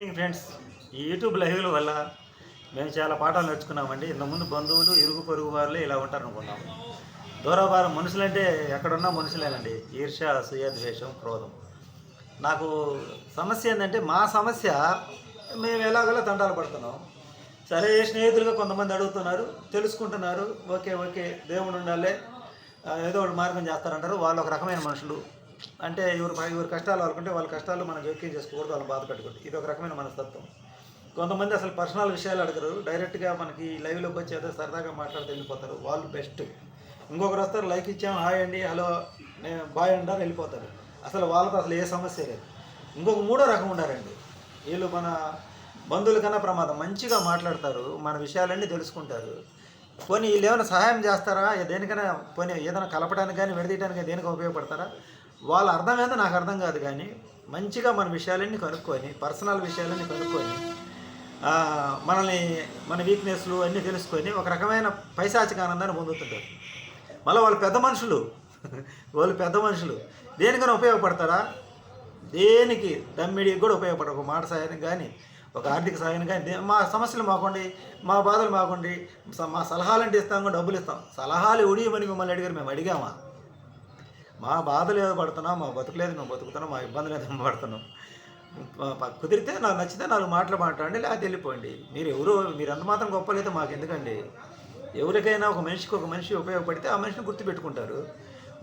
Friends ఈ YouTube లైవ్ల వల్ల మేము చాలా పాఠాలు నేర్చుకున్నామండి. ఇంతకుముందు బంధువులు ఇరుగు పొరుగు వాళ్ళే ఇలా ఉంటారు అనుకున్నాం దూరాభారం మనుషులంటే ఎక్కడున్నా మనుషులేనండి. ఈర్ష్య అసూయ ద్వేషం క్రోధం. నాకు సమస్య ఏంటంటే మా సమస్య మేము ఎలాగోలా తండాలు పడుతున్నాం. సరే స్నేహితులుగా కొంతమంది అడుగుతున్నారు తెలుసుకుంటున్నారు. ఓకే ఓకే దేవుడు ఉండాలి. ఏదో ఒకటి మార్గం చేస్తారంటారు. వాళ్ళు ఒక రకమైన మనుషులు. అంటే ఎవరు ఎవరి కష్టాలు వాళ్ళకుంటే వాళ్ళ కష్టాలు మనం జోక్యం చేసుకోకూడదు వాళ్ళని బాధ పెట్టకూడదు. ఇది ఒక రకమైన మనస్తత్వం. కొంతమంది అసలు పర్సనల్ విషయాలు అడగరు డైరెక్ట్గా మనకి లైవ్లోకి వచ్చి ఏదో సరదాగా మాట్లాడితే వెళ్ళిపోతారు. వాళ్ళు బెస్ట్. ఇంకొకరు వస్తారు లైక్ ఇచ్చాము హాయ్ అండి హలో నేను బాయ్ అంటారు వెళ్ళిపోతారు. అసలు వాళ్ళతో అసలు ఏ సమస్య లేదు. ఇంకొక మూడో రకం ఉండారండి వీళ్ళు మన బంధువుల కన్నా ప్రమాదం. మంచిగా మాట్లాడతారు మన విషయాలన్నీ తెలుసుకుంటారు. పోనీ వీళ్ళు ఏమైనా సహాయం చేస్తారా? దేనికైనా పోనీ ఏదైనా కలపడానికి కానీ విడదీయడానికి దేనికి ఉపయోగపడతారా? వాళ్ళ అర్థం నాకు అర్థం కాదు కానీ మంచిగా మన విషయాలన్నీ కనుక్కొని పర్సనల్ విషయాలన్నీ కనుక్కొని మనల్ని మన వీక్నెస్లు అన్నీ తెలుసుకొని ఒక రకమైన పైశాచిక ఆనందాన్ని పొందుతుంటారు. మళ్ళీ వాళ్ళు పెద్ద మనుషులు. వాళ్ళు పెద్ద మనుషులు. దేనికైనా ఉపయోగపడతారా దేనికి? దమ్మిడికి కూడా ఉపయోగపడరు ఒక మాట సాయం కానీ ఒక ఆర్థిక సాయం కానీ దే- మా సమస్యలు మాకుండి మా బాధలు మాకుండి స- మా సలహాలు అంటే ఇస్తాం కూడా డబ్బులు ఇస్తాం. సలహాలు ఉడియమని మిమ్మల్ని అడిగారు మేము అడిగామా? మా బాధలు ఏదో పడుతున్నాం మా బతుకులేదు మేము బతుకుతున్నాం మా ఇబ్బందులు ఏదో మేము పడుతున్నాం కుదిరితే నాకు నచ్చితే నాలుగు మాటలు మాట్లాడండి లేకపోతే వెళ్ళిపోండి. మీరు ఎవరు మీరు ఎంత మాత్రం గొప్పలేదు మాకు ఎందుకండి? ఎవరికైనా ఒక మనిషికి ఒక మనిషి ఉపయోగపడితే ఆ మనిషిని గుర్తుపెట్టుకుంటారు.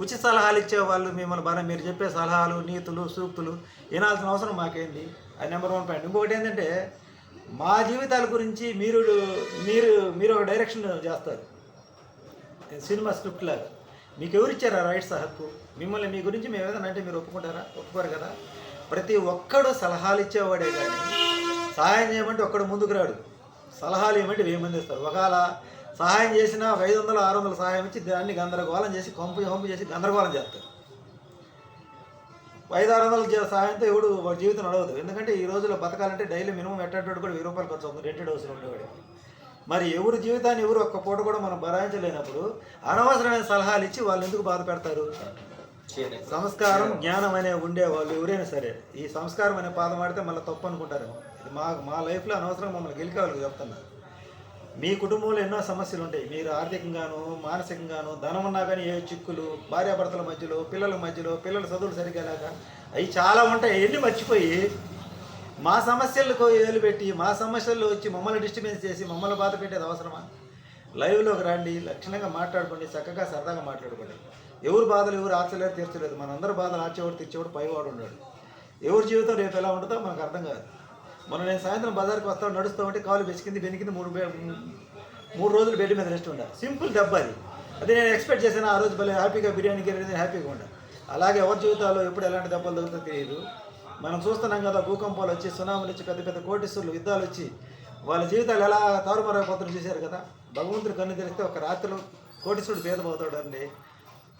ఉచిత సలహాలు ఇచ్చే వాళ్ళు మిమ్మల్ని బాగా మీరు చెప్పే సలహాలు నీతులు సూక్తులు వినాల్సిన అవసరం మాకేంది? అది నెంబర్ వన్ పాయింట్ ఇంకొకటి ఏంటంటే మా జీవితాల గురించి మీరు మీరు మీరు ఒక డైరెక్షన్ చేస్తారు. సినిమా స్క్రిప్ట్ లాగా మీకు ఎవరు ఇచ్చారా రైట్స్ ఆ హక్కు? మిమ్మల్ని మీ గురించి మేము ఏదైనా అంటే మీరు ఒప్పుకుంటారా? ఒప్పుకోరు కదా. ప్రతి ఒక్కడు సలహాలు ఇచ్చేవాడే కానీ సహాయం చేయమంటే ఒక్కడు ముందుకు రాడు. సలహాలు ఇవ్వమంటే వెయ్యి మంది ఇస్తారు. ఒకవేళ సహాయం చేసినా ఐదు వందలు ఆరు వందలు సహాయం ఇచ్చి దాన్ని గందరగోళం చేసి కొంపు కొంపు చేసి గందరగోళం చేస్తారు. ఐదు ఆరు వందల సహాయంతో ఎవడు వాడి జీవితం నడవదు. ఎందుకంటే ఈ రోజుల్లో బతకాలంటే డైలీ మినిమం ఎట్టేటోడు కూడా వెయ్యి రూపాయలు ఖర్చు అవుతుంది. రెంటెడ్ హౌస్లో ఉండేవాడు మరి ఎవరి జీవితాన్ని ఎవరు ఒక్క పూట కూడా మనం భరాయించలేనప్పుడు అనవసరమైన సలహాలు ఇచ్చి వాళ్ళు ఎందుకు బాధ పెడతారు? సంస్కారం జ్ఞానం అనే ఉండే వాళ్ళు ఎవరైనా సరే ఈ సంస్కారం అనే పాదం ఆడితే మళ్ళీ తప్పు అనుకుంటారు. ఇది మా మా లైఫ్లో అనవసరం మమ్మల్ని గెలికావాలి చెప్తున్నారు మీ కుటుంబంలో ఎన్నో సమస్యలు ఉంటాయి. మీరు ఆర్థికంగాను మానసికంగాను ధనం ఉన్నా కానీ ఏ చిక్కులు భార్యాభర్తల మధ్యలో పిల్లల మధ్యలో పిల్లల చదువులు సరిగ్గా లేక అవి చాలా ఉంటాయి. ఎన్ని మర్చిపోయి మా సమస్యలకు ఏలు పెట్టి మా సమస్యల్లో వచ్చి మమ్మల్ని డిస్టర్బెన్స్ చేసి మమ్మల్ని బాధ పెట్టేది అవసరమా? లైవ్లోకి రండి లక్షణంగా మాట్లాడుకోండి చక్కగా సరదాగా మాట్లాడుకోండి. ఎవరు బాధలు ఎవరు ఆర్చలేరు తీర్చలేదు. మనందరూ బాధలు ఆర్చేవాడు తీర్చేవాడు పైవాడు ఉన్నాడు. ఎవరి జీవితం రేపు ఎలా ఉంటుందో మనకు అర్థం కాదు. మొన్న నేను సాయంత్రం బజార్కి వస్తా నడుస్తూ ఉంటే కాలు బెసికింది బెనికింది మూడు మూడు రోజులు బెడ్ మీద రెస్ట్ ఉండాలి. సింపుల్ దెబ్బ అది. అదే నేను ఎక్స్పెక్ట్ చేశాను ఆ రోజు భలే హ్యాపీగా బిర్యానీ గిరిని హ్యాపీగా ఉండాలి. అలాగే ఎవరి జీవితాల్లో ఎప్పుడు ఎలాంటి దెబ్బలు తగ్గుతుందో తెలియదు. మనం చూస్తున్నాం కదా భూకంపాలు వచ్చి సునామీలు వచ్చి పెద్ద పెద్ద కోటిస్తులు యుద్ధాలు వచ్చి వాళ్ళ జీవితాలు ఎలా తారుమారైపోతున్నారు చూశారు కదా? భగవంతుడు కన్ను తెరిస్తే ఒక రాత్రిలో కోటిస్తుడు భేదమవుతాడు అండి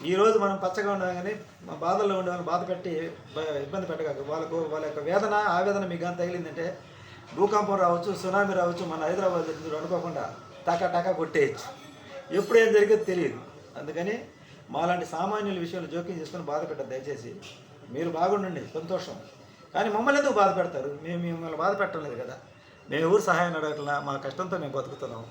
ఈరోజు మనం పచ్చగా ఉండగానే మా బాధల్లో ఉండే వాళ్ళు బాధ పెట్టి ఇబ్బంది పెట్టగాక వాళ్ళకు వాళ్ళ యొక్క వేదన ఆవేదన మీకు కానీ తగిలిందంటే భూకంపం రావచ్చు సునామీ రావచ్చు మన హైదరాబాద్ జరిగింది అనుకోకుండా టకా టకా కొట్టేయచ్చు. ఎప్పుడు ఏం జరిగేది తెలియదు. అందుకని మాలాంటి సామాన్యుల విషయంలో జోక్యం చేసుకొని బాధ పెట్టదు దయచేసి మీరు బాగుండండి. సంతోషం. కానీ మమ్మల్ని ఎందుకు బాధ పెడతారు? మేము మిమ్మల్ని బాధ పెట్టడం లేదు కదా. మేము ఎవరు సహాయం అడగట్లా మా కష్టంతో మేము బతుకుతున్నాం.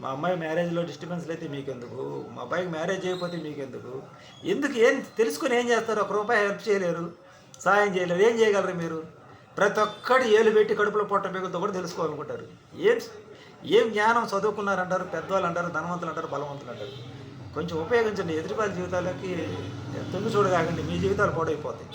మా అమ్మాయి మ్యారేజ్లో డిస్టర్బెన్స్లు అయితే మీకెందుకు? మా అబ్బాయికి మ్యారేజ్ చేయకపోతే మీకెందుకు? ఎందుకు ఏం తెలుసుకొని ఏం చేస్తారు? ఒక రూపాయి హెల్ప్ చేయలేరు సహాయం చేయలేరు. ఏం చేయగలరు మీరు? ప్రతి ఒక్కడు ఏలు పెట్టి కడుపులో పొట్ట మిగులుతో కూడా తెలుసుకోవాలనుకుంటారు. ఏం ఏం జ్ఞానం చదువుకున్నారంటారు? పెద్దవాళ్ళు అంటారు ధనవంతులు అంటారు బలవంతులు అంటారు. కొంచెం ఉపయోగించండి. ఎదుటి జీవితాలకి తొంగి చూడగాకండి. మీ జీవితాలు పాడైపోతాయి.